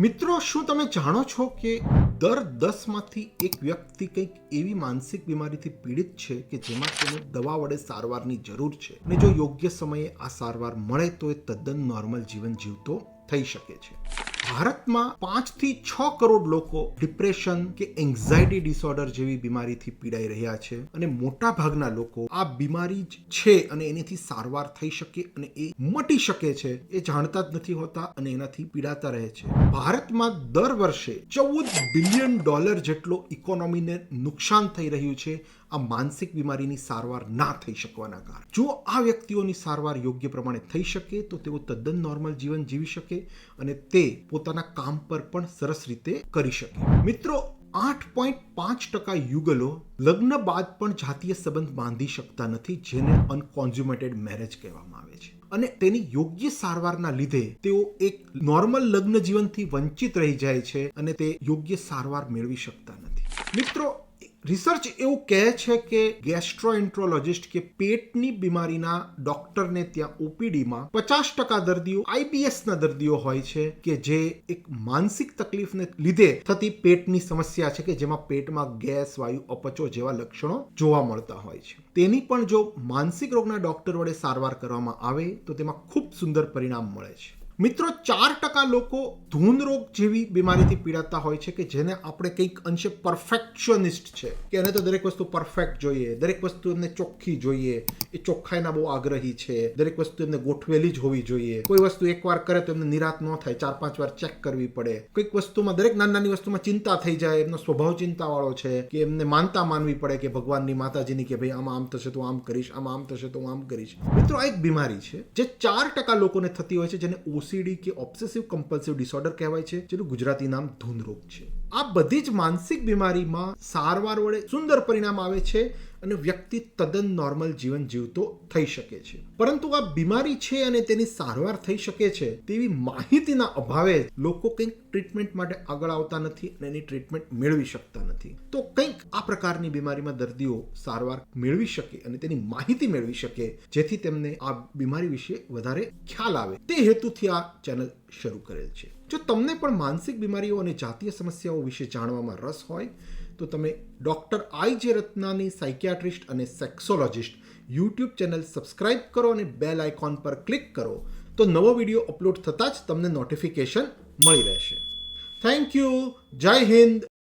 મિત્રો, શું તમે જાણો છો કે દર દસમાંથી એક વ્યક્તિ કંઈક એવી માનસિક બીમારીથી પીડિત છે કે જેમાં તેને દવા વડે સારવારની જરૂર છે? અને જો યોગ્ય સમયે આ સારવાર મળે તો એ તદ્દન નોર્મલ જીવન જીવતો થઈ શકે છે. ભારતમાં પાંચથી છ કરોડ લોકો ડિપ્રેશન કે એન્ઝાયટી ડિસઓર્ડર જેવી બીમારીથી પીડાઈ રહ્યા છે અને મોટા ભાગના લોકો આ બીમારી જ છે અને એનાથી સારવાર થઈ શકે અને એ મટી શકે છે એ જાણતા જ નથી હોતા અને એનાથી પીડાતા રહે છે. ભારતમાં દર વર્ષે ચૌદ બિલિયન ડોલર જેટલો ઇકોનોમીને નુકસાન થઈ રહ્યું છે આ માનસિક બીમારીની સારવાર ના થઈ શકવાના કારણે. જો આ વ્યક્તિઓની સારવાર યોગ્ય પ્રમાણે થઈ શકે, તો તેઓ તદ્દન નોર્મલ જીવન જીવી શકે અને તે પોતાના કામ પર પણ સરસ રીતે કરી શકે. મિત્રો, આઠ પોઈન્ટ પાંચ ટકા યુગલો લગ્ન બાદ પણ જાતીય સંબંધ બાંધી શકતા નથી, જેને અનકોન્ઝ્યુમેટેડ મેરેજ કહેવામાં આવે છે. અને તેની યોગ્ય સારવારના લીધે તેઓ એક નોર્મલ લગ્ન જીવનથી વંચિત રહી જાય છે અને તે યોગ્ય સારવાર મેળવી શકતા નથી. મિત્રો રિસર્ચ એવું કહે છે કે ગેસ્ટ્રોએન્ટ્રોલોજિસ્ટ કે પેટની બીમારીના ડોક્ટરને ત્યાં ઓપીડીમાં પચાસ ટકા દર્દીઓ આઈબીએસના દર્દીઓ હોય છે કે જે એક માનસિક તકલીફને લીધે થતી પેટની સમસ્યા છે કે જેમાં પેટમાં ગેસ, વાયુ અપચો જેવા લક્ષણો જોવા મળતા હોય છે. તેની પણ જો માનસિક રોગના ડોક્ટર વડે સારવાર કરવામાં આવે તો તેમાં ખૂબ સુંદર પરિણામ મળે છે. મિત્રો, ચાર ટકા લોકો ધૂન રોગ જેવી બીમારીથી પીડાતા હોય છે કે જેને આપણે કંઈક અંશે પરફેક્શનિસ્ટ છે. કે એને તો દરેક વસ્તુ પરફેક્ટ જોઈએ, દરેક વસ્તુ એમને ચોખ્ખી જોઈએ, એ ચોખ્ખાઈના બહુ આગ્રહી છે, દરેક વસ્તુ એમને ગોઠવેલી જ હોવી જોઈએ. કોઈ વસ્તુ એકવાર કરે તો એમને નિરાત ન થાય, ચાર પાંચ વાર ચેક કરવી પડે. કોઈક વસ્તુમાં, દરેક નાની નાની વસ્તુમાં ચિંતા થઈ જાય, એમનો સ્વભાવ ચિંતાવાળો છે કે એમને માનતા માનવી પડે કે ભગવાનની માતાજીની કે ભાઈ, આમાં આમ થશે તો આમ કરીશ, આમાં આમ થશે તો આમ કરીશ. મિત્રો, આ એક બીમારી છે જે ચાર ટકા લોકોને થતી હોય છે જેને ઓસીડી કે ઓબ્સેસિવ કમ્પલ્સિવ ડિસઓર્ડર કહેવાય છે જેનું ગુજરાતી નામ ધૂન રોગ છે. આ બધી જ માનસિક બીમારીમાં સારવાર વડે સુંદર પરિણામ આવે છે અને વ્યક્તિ તદ્દન નોર્મલ જીવન જીવતો થઈ શકે છે. પરંતુ આ બીમારી છે અને તેની સારવાર થઈ શકે છે તેવી માહિતીના અભાવે લોકો કંઈક ટ્રીટમેન્ટ માટે આગળ આવતા નથી અને એની ટ્રીટમેન્ટ મેળવી શકતા નથી. તો કંઈક આ પ્રકારની બીમારીમાં દર્દીઓ સારવાર મેળવી શકે અને તેની માહિતી મેળવી શકે જેથી તેમને આ બીમારી વિશે વધારે ખ્યાલ આવે. તે હેતુથી આ ચેનલ શરૂ કરેલ છે. જો તમને પણ માનસિક બીમારીઓ અને જાતીય સમસ્યાઓ વિશે જાણવામાં રસ હોય, તો તમે ડૉક્ટર આઈ જે રત્નાની સાયકિયાટ્રિસ્ટ અને સેક્સોલોજિસ્ટ યુટ્યુબ ચેનલ સબસ્ક્રાઇબ કરો અને બેલ આઇકોન પર ક્લિક કરો, તો નવો વીડિયો અપલોડ થતાં જ તમને નોટિફિકેશન મળી રહેશે. Thank you. જય હિન્દ.